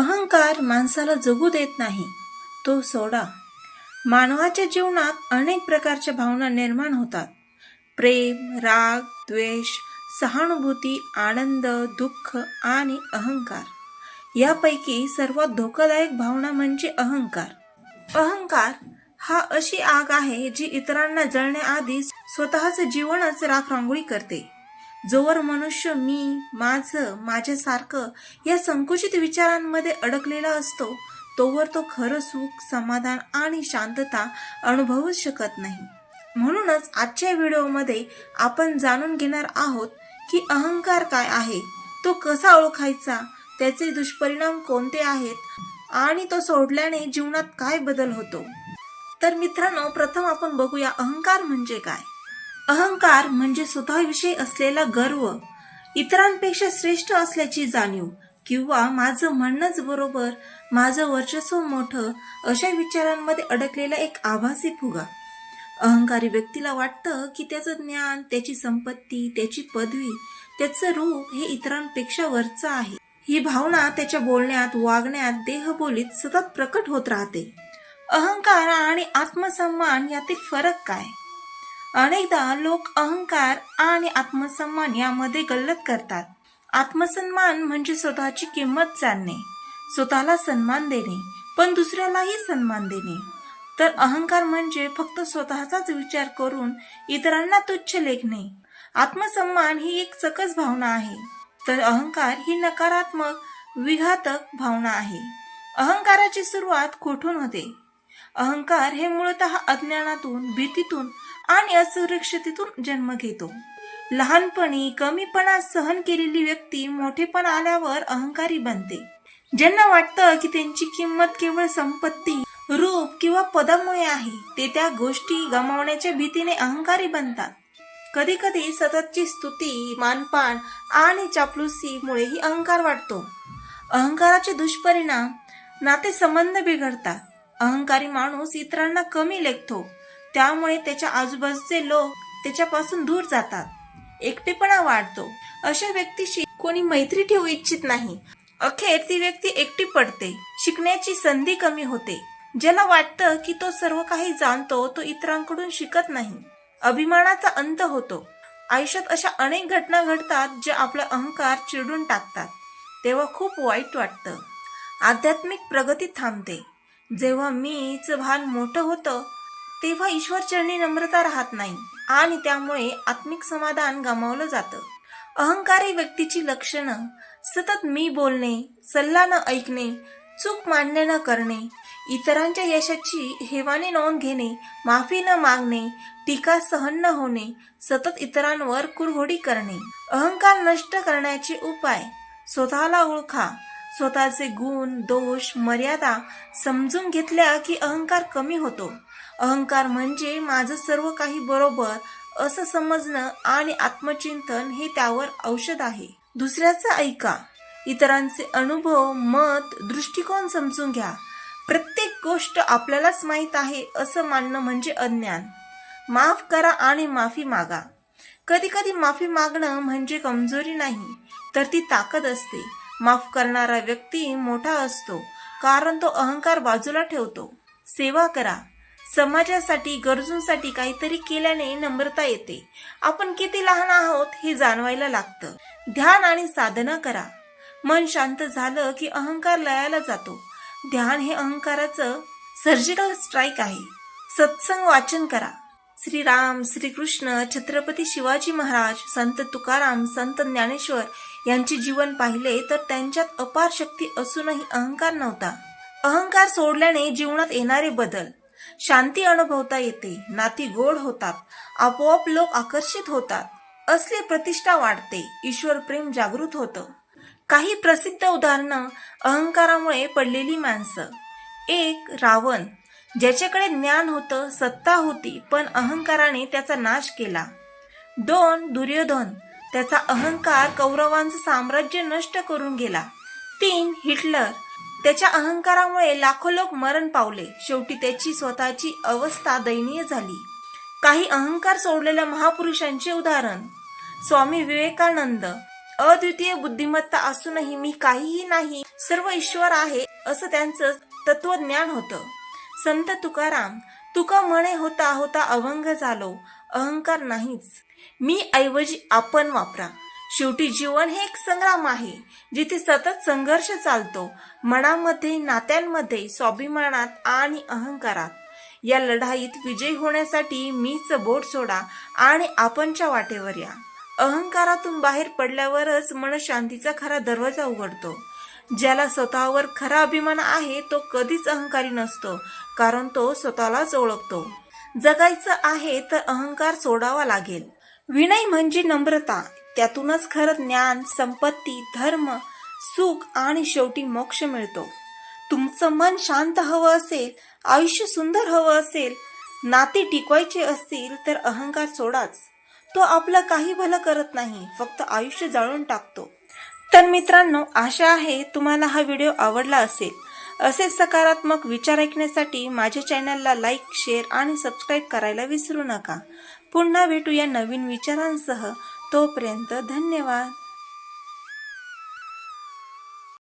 अहंकार माणसाला जगू देत नाही. तो सोडा. मानवाच्या जीवनात अनेक प्रकारच्या भावना निर्माण होतात. प्रेम राग द्वेष सहानुभूती आनंद दुःख आणि अहंकार. यापैकी सर्वात धोकादायक भावना म्हणजे अहंकार. अहंकार हा अशी आग आहे जी इतरांना जळण्याआधी स्वतःचं जीवनच राख रांगोळी करते. जोवर मनुष्य मी माझं माझ्यासारखं या संकुचित विचारांमध्ये अडकलेला असतो तोवर तो खरं सुख समाधान आणि शांतता अनुभवूच शकत नाही. म्हणूनच आजच्या व्हिडिओमध्ये आपण जाणून घेणार आहोत की अहंकार काय आहे तो कसा ओळखायचा त्याचे दुष्परिणाम कोणते आहेत आणि तो सोडल्याने जीवनात काय बदल होतो. तर मित्रांनो प्रथम आपण बघूया अहंकार म्हणजे काय. अहंकार म्हणजे स्वतःविषयी असलेला गर्व इतरांपेक्षा श्रेष्ठ असल्याची जाणीव किंवा माझं म्हणणंच बरोबर माझं वर्चस्व मोठं अशा विचारांमध्ये अडकलेला एक आभासी फुगा. अहंकारी व्यक्तीला वाटतं की त्याचं ज्ञान त्याची संपत्ती त्याची पदवी त्याचं रूप हे इतरांपेक्षा वरचं आहे. ही भावना त्याच्या बोलण्यात वागण्यात देहबोलीत सतत प्रकट होत राहते. अहंकार आणि आत्मसन्मान यातील फरक काय? अनेकदा लोक अहंकार आणि आत्मसन्मान यामध्ये गल्लत करतात. आत्मसन्मान म्हणजे स्वतःची किंमत जाणणे स्वतःला सन्मान देणे पण दुसऱ्यालाही सन्मान देणे. तर अहंकार म्हणजे फक्त स्वतःचाच विचार करून इतरांना तुच्छ लेखणे. आत्मसन्मान ही एक सकस भावना आहे. तर अहंकार ही नकारात्मक विघातक भावना आहे. अहंकाराची सुरुवात कुठून होते? अहंकार हे मूळत अज्ञानातून भीतीतून आणि असुरक्षितेतून जन्म घेतो. लहानपणी कमीपणा सहन केलेली व्यक्ती मोठेपण आल्यावर अहंकारी बनते. ज्यांना वाटतं की त्यांची किंमत केवळ संपत्ती रूप किंवा पदामुळे आहे ते त्या गोष्टी गमावण्याच्या भीतीने अहंकारी बनतात. कधी कधी सततची स्तुती मानपान आणि चापलुसीमुळेही अहंकार वाटतो. अहंकाराचे दुष्परिणाम नाते संबंध बिघडतात. अहंकारी माणूस इतरांना कमी लेखतो. त्यामुळे त्याच्या आजूबाजूचे लोक त्याच्यापासून दूर जातात. एकटेपणा वाढतो. अशा व्यक्तीशी कोणी मैत्री ठेवू इच्छित नाही. अखेर ती व्यक्ती एकटी पडते. शिकण्याची संधी कमी होते. ज्याला वाटतं की तो सर्व काही जाणतो तो इतरांकडून शिकत नाही. अभिमानाचा अंत होतो. आयुष्यात अशा अनेक घटना घडतात ज्या आपला अहंकार चिडून टाकतात. तेव्हा खूप वाईट वाटतं. आध्यात्मिक प्रगती थांबते. जेव्हा मीच भान मोठं होतं तेव्हा ईश्वर चरणी नम्रता राहत नाही आणि त्यामुळे आत्मिक समाधान गमावलं जातं. अहंकारी व्यक्तीची लक्षणं सतत मी बोलणे सल्ला न ऐकणे चूक मान्य न करणे इतरांच्या यशाची हेवाने नोंद घेणे माफी न मागणे टीका सहन न होणे सतत इतरांवर कुरघोडी करणे. अहंकार नष्ट करण्याचे उपाय स्वतःला ओळखा. स्वतःचे गुण दोष मर्यादा समजून घेतल्या की अहंकार कमी होतो. अहंकार म्हणजे माझं सर्व काही बरोबर असं समजणं आणि आत्मचिंतन हे त्यावर औषध आहे. दुसऱ्याचं ऐका. इतरांचे अनुभव मत दृष्टिकोन समजून घ्या. प्रत्येक गोष्ट आपल्यालाच माहीत आहे असं मानणं म्हणजे अज्ञान. माफ करा आणि माफी मागा. कधी कधी माफी मागणं म्हणजे कमजोरी नाही तर ती ताकद असते. माफ करणारा व्यक्ती मोठा असतो कारण तो अहंकार बाजूला ठेवतो. सेवा करा. समाजासाठी गरजूंसाठी काहीतरी केल्याने नम्रता येते. आपण किती लहान आहोत हे जाणवायला लागतं. ध्यान आणि साधना करा. मन शांत झालं की अहंकार लयाला जातो. ध्यान हे अहंकाराचं सर्जिकल स्ट्राईक आहे. सत्संग वाचन करा. श्रीराम श्रीकृष्ण छत्रपती शिवाजी महाराज संत तुकाराम संत ज्ञानेश्वर यांचे जीवन पाहिले तर त्यांच्यात अपार शक्ती असूनही अहंकार नव्हता. अहंकार सोडल्याने जीवनात येणारे बदल. शांती अनुभवता येते नाती गोड होतात आपोआप लोक आकर्षित होतात. असली प्रतिष्ठा वाढते ईश्वर प्रेम जागृत होतं. काही प्रसिद्ध उदाहरणं अहंकारामुळे पडलेली माणसं. एक रावण. ज्याच्याकडे ज्ञान होतं सत्ता होती पण अहंकाराने त्याचा नाश केला. दोन दुर्योधन त्याचा अहंकार कौरवांचं साम्राज्य नष्ट करून गेला. तीन हिटलर त्याच्या अहंकारामुळे लाखो लोक मरण पावले. शेवटी त्याची स्वतःची अवस्था दयनीय झाली. काही अहंकार सोडलेल्या महापुरुषांचे उदाहरण. स्वामी विवेकानंद अद्वितीय बुद्धिमत्ता असूनही मी काहीही नाही सर्व ईश्वर आहे असं त्यांचं तत्वज्ञान होतं. संत तुकाराम तुका म्हणे होता होता अभंग झालो अहंकार नाहीच. मी ऐवजी आपण वापरा. शेवटी जीवन हे एक संग्राम आहे जिथे सतत संघर्ष चालतो मनामध्ये नात्यांमध्ये स्वाभिमानात आणि अहंकारात. या लढाईत विजयी होण्यासाठी मीच बोट सोडा आणि आपणच्या वाटेवर या. अहंकारातून बाहेर पडल्यावरच मनशांतीचा खरा दरवाजा उघडतो. ज्याला स्वतःवर खरा अभिमान आहे तो कधीच अहंकारी नसतो कारण तो स्वतःलाच ओळखतो. जगायचं आहे तर अहंकार सोडावा लागेल. विनय म्हणजे नम्रता. त्यातूनच खरं ज्ञान संपत्ती धर्म सुख आणि शेवटी मोक्ष मिळतो. तुमचं मन शांत हवं असेल आयुष्य सुंदर हवं असेल नाते टिकवायचे असतील तर अहंकार सोडाच. तो आपलं काही भलं करत नाही फक्त आयुष्य जाळून टाकतो. तर मित्रांनो आशा आहे तुम्हाला हा व्हिडिओ आवडला असेल. असे सकारात्मक विचार ऐकण्यासाठी माझ्या चॅनलला लाईक शेअर आणि सबस्क्राईब करायला विसरू नका. पुन्हा भेटूया नवीन विचारांसह. तोपर्यंत धन्यवाद.